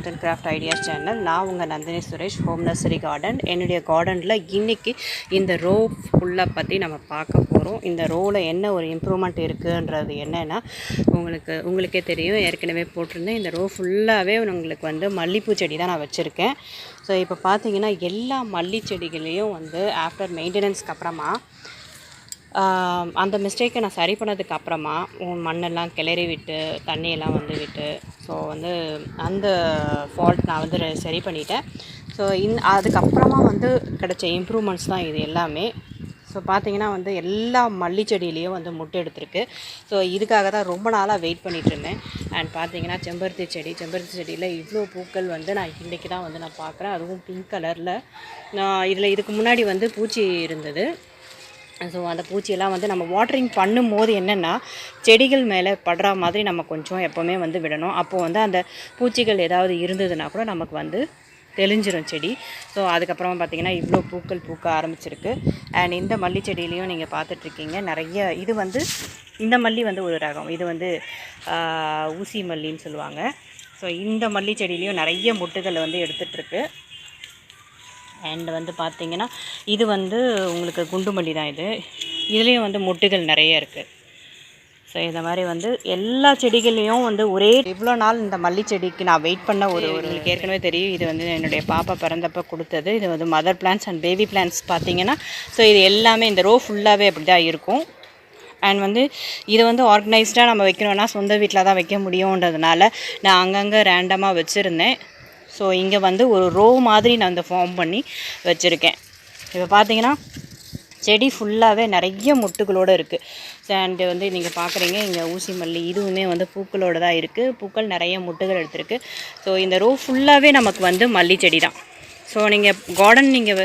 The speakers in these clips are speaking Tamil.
Art and craft ideas channel நான் உங்கள் Nandini Suresh home nursery garden என்னுடைய கார்டனில் இன்றைக்கி இந்த ரோ ஃபுல்லாக பற்றி நம்ம பார்க்க போகிறோம் இந்த ரோவில் என்ன ஒரு இம்ப்ரூவ்மெண்ட் இருக்குன்றது என்னென்னா உங்களுக்கு உங்களுக்கே தெரியும். ஏற்கனவே போட்டிருந்தேன். இந்த ரோ ஃபுல்லாகவே உங்களுக்கு வந்து மல்லிப்பூ செடி தான் நான் வச்சுருக்கேன். ஸோ இப்போ பார்த்தீங்கன்னா எல்லா மல்லி செடிகளையும் வந்து ஆஃப்டர் மெயின்டெனன்ஸ்க்கு அப்புறமா அந்த மிஸ்டேக்கை நான் சரி பண்ணதுக்கு அப்புறமா மண்ணெல்லாம் கிளறி விட்டு தண்ணியெல்லாம் வந்து விட்டு ஸோ வந்து அந்த ஃபால்ட் நான் வந்து சரி பண்ணிட்டேன். ஸோ இன் அதுக்கப்புறமா வந்து கிடைச்ச இம்ப்ரூவ்மெண்ட்ஸ் தான் இது எல்லாமே. ஸோ பார்த்தீங்கன்னா வந்து எல்லா மல்லி செடியிலையும் வந்து முட்டை எடுத்திருக்கு. ஸோ இதுக்காக தான் ரொம்ப நாளாக வெயிட் பண்ணிகிட்ருந்தேன் இருந்தேன். அண்ட் பார்த்தீங்கன்னா செம்பருத்தி செடி செம்பருத்தி செடியில் இவ்வளோ பூக்கள் வந்து நான் இன்றைக்கி தான் வந்து நான் பார்க்குறேன் அதுவும் பிங்க் கலரில் நான் இதில் இதுக்கு முன்னாடி வந்து பூச்சி இருந்தது. ஸோ அந்த பூச்சியெல்லாம் வந்து நம்ம வாட்டரிங் பண்ணும்போது என்னென்னா செடிகள் மேலே படுற மாதிரி நம்ம கொஞ்சம் எப்போவுமே வந்து விடணும். அப்போது வந்து அந்த பூச்சிகள் ஏதாவது இருந்ததுன்னா கூட நமக்கு வந்து தெளிஞ்சிரும் செடி. ஸோ அதுக்கப்புறமா பார்த்தீங்கன்னா இவ்வளோ பூக்கள் பூக்க ஆரம்பிச்சிருக்கு. அண்ட் இந்த மல்லி செடியிலையும் நீங்கள் பார்த்துட்ருக்கீங்க. நிறைய இது வந்து இந்த மல்லி வந்து ஒரு ரகம். இது வந்து ஊசி மல்லின்னு சொல்லுவாங்க. ஸோ இந்த மல்லி செடியிலையும் நிறைய முட்டுகள் வந்து எடுத்துகிட்ருக்கு அண்ட் வந்து பார்த்தீங்கன்னா இது வந்து உங்களுக்கு குண்டுமல்லி தான் இது. இதுலேயும் வந்து மொட்டுகள் நிறைய இருக்குது ஸோ இந்த மாதிரி வந்து எல்லா செடிகள்லேயும் வந்து ஒரே இவ்வளோ நாள் இந்த மல்லி செடிக்கு நான் வெயிட் பண்ண ஒரு ஒரு உங்களுக்கு ஏற்கனவே தெரியும். இது வந்து என்னுடைய பாப்பா பிறந்தப்போ கொடுத்தது. இது வந்து mother plants and baby plants பார்த்தீங்கன்னா ஸோ இது எல்லாமே இந்த ரோ ஃபுல்லாகவே அப்படி தான் இருக்கும். அண்ட் வந்து இதை வந்து ஆர்கனைஸ்டாக நம்ம வைக்கணும்னா சொந்த வீட்டில் தான் வைக்க முடியுன்றதுனால நான் அங்கங்கே ரேண்டமாக வச்சுருந்தேன். ஸோ இங்கே வந்து ஒரு ரோ மாதிரி நான் இந்த ஃபார்ம் பண்ணி வச்சுருக்கேன். இப்போ பார்த்தீங்கன்னா செடி ஃபுல்லாகவே நிறைய முட்டுகளோடு இருக்குது அண்டு வந்து நீங்கள் பார்க்குறீங்க இங்கே ஊசி மல்லி இதுவுமே வந்து பூக்களோடு தான் இருக்குது பூக்கள் நிறைய முட்டுகள் எடுத்திருக்கு. ஸோ இந்த ரோ ஃபுல்லாகவே நமக்கு வந்து மல்லி செடி தான் ஸோ நீங்கள் கார்டன் நீங்கள்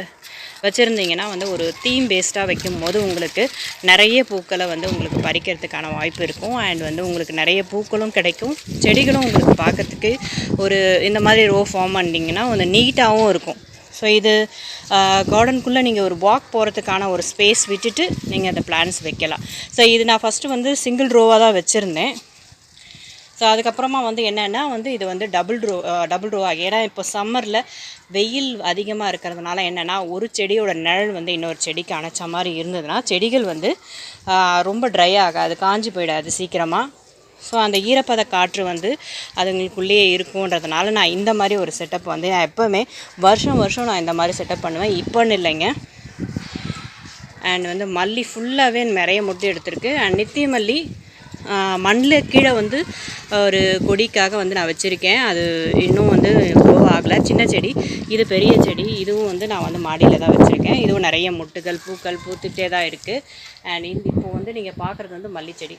வச்சுருந்தீங்கன்னா வந்து ஒரு தீம் பேஸ்டாக வைக்கும் போது உங்களுக்கு நிறைய பூக்களை வந்து உங்களுக்கு பறிக்கிறதுக்கான வாய்ப்பு இருக்கும். அண்ட் வந்து உங்களுக்கு நிறைய பூக்களும் கிடைக்கும். செடிகளும் உங்களுக்கு பார்க்கறதுக்கு ஒரு இந்த மாதிரி ரோ ஃபார்ம் பண்ணிங்கன்னா கொஞ்சம் நீட்டாகவும் இருக்கும். ஸோ இது கார்டனுக்குள்ளே நீங்கள் ஒரு வாக் போகிறதுக்கான ஒரு ஸ்பேஸ் விட்டுட்டு நீங்கள் அந்த பிளான்ஸ் வைக்கலாம். ஸோ இது நான் ஃபஸ்ட்டு வந்து சிங்கிள் ரோவாக தான் வச்சுருந்தேன். ஸோ அதுக்கப்புறமா வந்து என்னென்னா வந்து இது வந்து டபுள் ரோ டபுள் ரோ ஆகி. ஏன்னா இப்போ சம்மரில் வெயில் அதிகமாக இருக்கிறதுனால என்னென்னா ஒரு செடியோட நிழல் வந்து இன்னொரு செடிக்கு அணைச்ச மாதிரி இருந்ததுன்னா செடிகள் வந்து ரொம்ப ட்ரை ஆகாது காஞ்சி போயிடாது சீக்கிரமாக ஸோ அந்த ஈரப்பத காற்று வந்து அதுங்களுக்குள்ளேயே இருக்குன்றதுனால நான் இந்த மாதிரி ஒரு செட்டப் வந்து நான் எப்போவுமே வருஷம் வருஷம் நான் இந்த மாதிரி செட்டப் பண்ணுவேன். இப்போன்னு இல்லைங்க. அண்ட் வந்து மல்லி ஃபுல்லாகவே நிறைய முட்டை எடுத்திருக்கு. அண்ட் நித்திய மல்லி மண்ணில் கீழே வந்து ஒரு கொடிக்காக வந்து நான் வச்சுருக்கேன். அது இன்னும் வந்து க்ரோ ஆகலை. சின்ன செடி இது பெரிய செடி. இதுவும் வந்து நான் வந்து மாடியில் தான் வச்சுருக்கேன். இதுவும் நிறைய முட்டுகள் பூக்கள் பூத்துக்கிட்டே தான் இருக்குது அண்ட் இந்த இப்போ வந்து நீங்கள் பார்க்குறது வந்து மல்லிச்செடி. செடி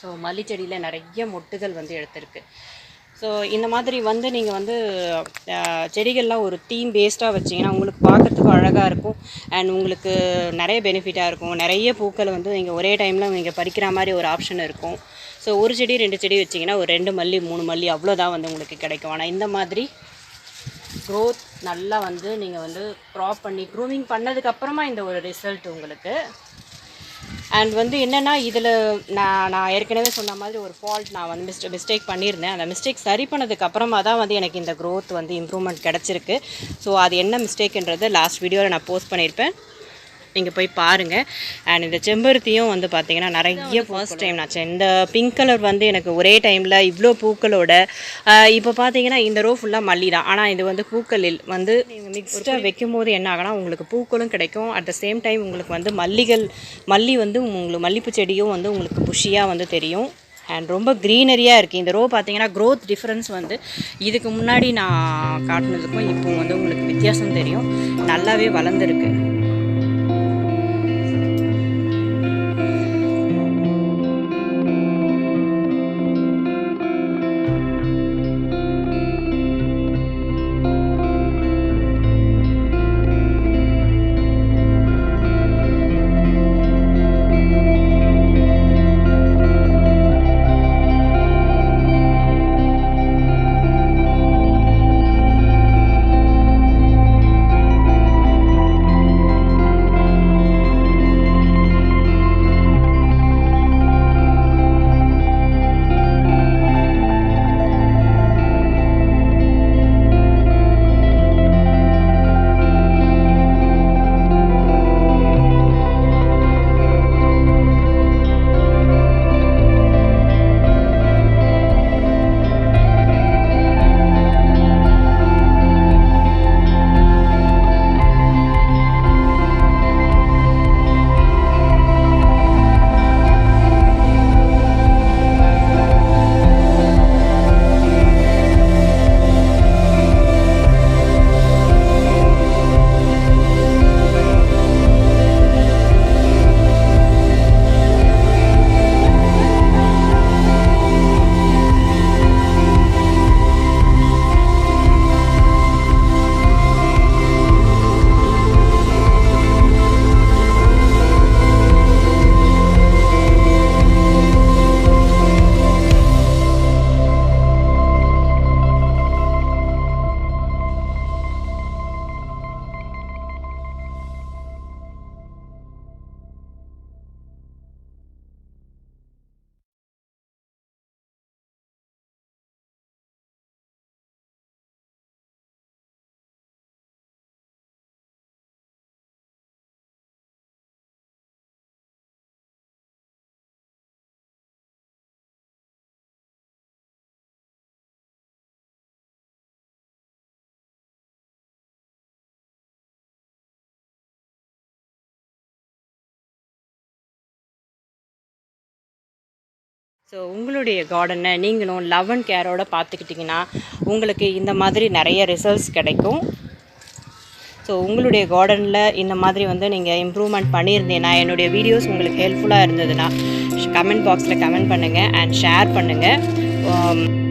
ஸோ மல்லிச்செடியில் நிறைய மொட்டுகள் வந்து எடுத்திருக்கு. ஸோ இந்த மாதிரி வந்து நீங்கள் வந்து செடிகள்லாம் ஒரு தீம் பேஸ்டாக வச்சிங்கன்னா உங்களுக்கு பார்க்கறதுக்கும் அழகாக இருக்கும். அண்ட் உங்களுக்கு நிறைய பெனிஃபிட்டாக இருக்கும். நிறைய பூக்களை வந்து நீங்கள் ஒரே டைமில் நீங்கள் பறிக்கிற மாதிரி ஒரு ஆப்ஷன் இருக்கும். ஸோ ஒரு செடி ரெண்டு செடி வச்சிங்கன்னா ஒரு ரெண்டு மல்லி மூணு மல்லி அவ்வளோதான் வந்து உங்களுக்கு கிடைக்கும். ஆனால் இந்த மாதிரி க்ரோத் நல்லா வந்து நீங்கள் வந்து க்ராப் பண்ணி க்ரூமிங் பண்ணதுக்கப்புறமா இந்த ஒரு ரிசல்ட் உங்களுக்கு. அண்ட் வந்து என்னென்னா இதில் நான் நான் ஏற்கனவே சொன்ன மாதிரி ஒரு ஃபால்ட் நான் வந்து மிஸ்டே மிஸ்டேக் பண்ணியிருந்தேன். அந்த மிஸ்டேக் சரி பண்ணதுக்கு அப்புறமா தான் வந்து எனக்கு இந்த க்ரோத் வந்து இம்ப்ரூவ்மெண்ட் கிடச்சிருக்கு. ஸோ அது என்ன மிஸ்டேக்ன்றது லாஸ்ட் வீடியோவில் நான் போஸ்ட் பண்ணியிருப்பேன். நீங்கள் போய் பாருங்கள் அண்ட் இந்த செம்பருத்தியும் வந்து பார்த்தீங்கன்னா நிறைய ஃபர்ஸ்ட் டைம் நான் இந்த பிங்க் கலர் வந்து எனக்கு ஒரே டைமில் இவ்வளோ பூக்களோட இப்போ பார்த்தீங்கன்னா இந்த ரோ ஃபுல்லாக மல்லி தான். ஆனால் இது வந்து பூக்களில் வந்து நீங்கள் மிக்ஸ்டாக வைக்கும் போது என்ன ஆகும்னா உங்களுக்கு பூக்களும் கிடைக்கும். அட் த சேம் டைம் உங்களுக்கு வந்து மல்லிகள் மல்லி வந்து உங்களுக்கு மல்லிப்பூ செடியும் வந்து உங்களுக்கு புஷியாக வந்து தெரியும். அண்ட் ரொம்ப க்ரீனரியாக இருக்குது இந்த ரோ பார்த்தீங்கன்னா growth டிஃப்ரென்ஸ் வந்து இதுக்கு முன்னாடி நான் காட்டினதுக்கும் இப்போ வந்து உங்களுக்கு வித்தியாசம் தெரியும். நல்லாவே வளர்ந்துருக்கு. ஸோ உங்களுடைய கார்டனை நீங்களும் லவ் அண்ட் கேரோடு பார்த்துக்கிட்டிங்கன்னா உங்களுக்கு இந்த மாதிரி நிறைய ரிசல்ட்ஸ் கிடைக்கும். ஸோ உங்களுடைய கார்டனில் இந்த மாதிரி வந்து நீங்கள் இம்ப்ரூவ்மெண்ட் பண்ணியிருந்தீங்கன்னா என்னுடைய வீடியோஸ் உங்களுக்கு ஹெல்ப்ஃபுல்லாக இருந்ததுன்னா கமெண்ட் பாக்ஸில் கமெண்ட் பண்ணுங்கள் அண்ட் ஷேர் பண்ணுங்கள்